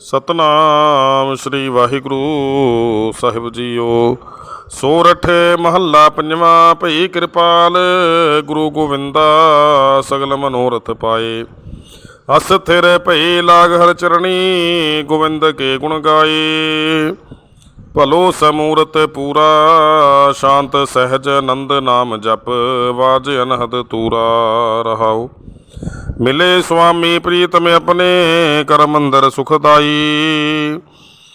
ਸਤਨਾਮ ਸ੍ਰੀ ਵਾਹਿਗੁਰੂ ਸਾਹਿਬ ਜੀਓ। ਸੋਰਠ ਮਹੱਲਾ ਪੰਜਵਾਂ, ਭਈ ਕਿਰਪਾਲ ਗੁਰੂ ਗੋਵਿੰਦਾ ਸਗਲ ਮਨੋਰਥ ਪਾਏ। ਅਸ ਥਿਰ ਭਈ ਲਾਗ ਹਰ ਚਰਣੀ ਗੋਵਿੰਦ ਕੇ ਗੁਣ ਗਾਏ। ਭਲੋ ਸਮੂਰਤ ਪੂਰਾ, ਸ਼ਾਂਤ ਸਹਿਜ ਨੰਦ ਨਾਮ ਜਪ, ਵਾਜ ਅਨਹਦ ਤੂਰਾ ਰਹਾਉ। ਮਿਲੇ ਸੁਆਮੀ ਪ੍ਰੀਤਮ ਆਪਣੇ ਕਰਮ ਅੰਦਰ ਸੁਖਦਾਈ।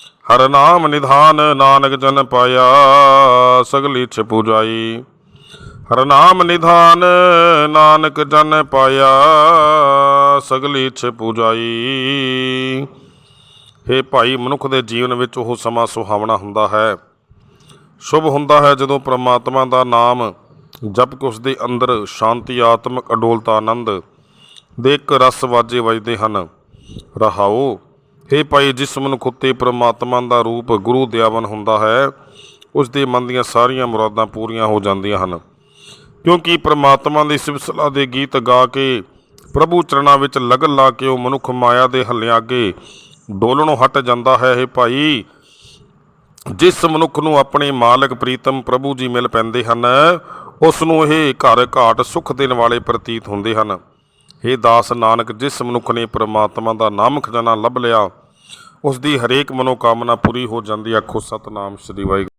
ਹਰ ਨਾਮ ਨਿਧਾਨ ਨਾਨਕ ਜਨ ਪਾਇਆ, ਸਗਲੀ ਛ ਪੂਜਾਈ। ਹਰ ਨਾਮ ਨਿਧਾਨ ਨਾਨਕ ਜਨ ਪਾਇਆ, ਸਗਲੀ ਛ ਪੂਜਾਈ। ਹੇ ਭਾਈ, ਮਨੁੱਖ ਦੇ ਜੀਵਨ ਵਿੱਚ ਉਹ ਸਮਾਂ ਸੁਹਾਵਣਾ ਹੁੰਦਾ ਹੈ। ਸ਼ੁਭ ਹੁੰਦਾ ਹੈ ਜਦੋਂ ਪ੍ਰਮਾਤਮਾ ਦਾ ਨਾਮ ਜਪ ਕੇ ਉਸ ਦੇ ਅੰਦਰ ਸ਼ਾਂਤੀ, ਆਤਮਕ ਅਡੋਲਤਾ, ਆਨੰਦ ਦੇ ਇੱਕ ਰਸ ਵਾਜੇ ਵੱਜਦੇ ਹਨ। ਰਹਾਓ, ਹੇ ਭਾਈ, ਜਿਸ ਮਨੁੱਖ ਉੱਤੇ ਪ੍ਰਮਾਤਮਾ ਦਾ ਰੂਪ ਗੁਰੂ ਦਿਆਵਨ ਹੁੰਦਾ ਹੈ, ਉਸ ਦੇ ਮਨ ਦੀਆਂ ਸਾਰੀਆਂ ਮੁਰਾਦਾਂ ਪੂਰੀਆਂ ਹੋ ਜਾਂਦੀਆਂ ਹਨ। ਕਿਉਂਕਿ ਪ੍ਰਮਾਤਮਾ ਦੀ ਸਿਫਤਸਲਾ ਦੇ ਗੀਤ ਗਾ ਕੇ ਪ੍ਰਭੂ ਚਰਨਾਂ ਵਿੱਚ ਲਗਨ ਲਾ ਕੇ ਉਹ ਮਨੁੱਖ ਮਾਇਆ ਦੇ ਹੱਲਿਆਂ ਅੱਗੇ ਡੋਲਣੋਂ ਹਟ ਜਾਂਦਾ ਹੈ ਇਹ ਭਾਈ। ਜਿਸ ਮਨੁੱਖ ਨੂੰ ਆਪਣੇ ਮਾਲਕ ਪ੍ਰੀਤਮ ਪ੍ਰਭੂ ਜੀ ਮਿਲ ਪੈਂਦੇ ਹਨ, ਉਸ ਨੂੰ ਇਹ ਘਰ ਘਾਟ ਸੁਖ ਦੇਣ ਵਾਲੇ ਪ੍ਰਤੀਤ ਹੁੰਦੇ ਹਨ। हे ਦਾਸ ਨਾਨਕ, ਜਿਸ ਮਨੁੱਖ ਨੇ ਪ੍ਰਮਾਤਮਾ ਦਾ ਨਾਮ ਖਜ਼ਾਨਾ ਲੱਭ ਲਿਆ, ਉਸ ਦੀ ਹਰੇਕ ਮਨੋਕਾਮਨਾ ਪੂਰੀ ਹੋ ਜਾਂਦੀ ਆਖੋ, ਸਤਨਾਮ ਸ੍ਰੀ ਵਾਹਿਗੁਰੂ।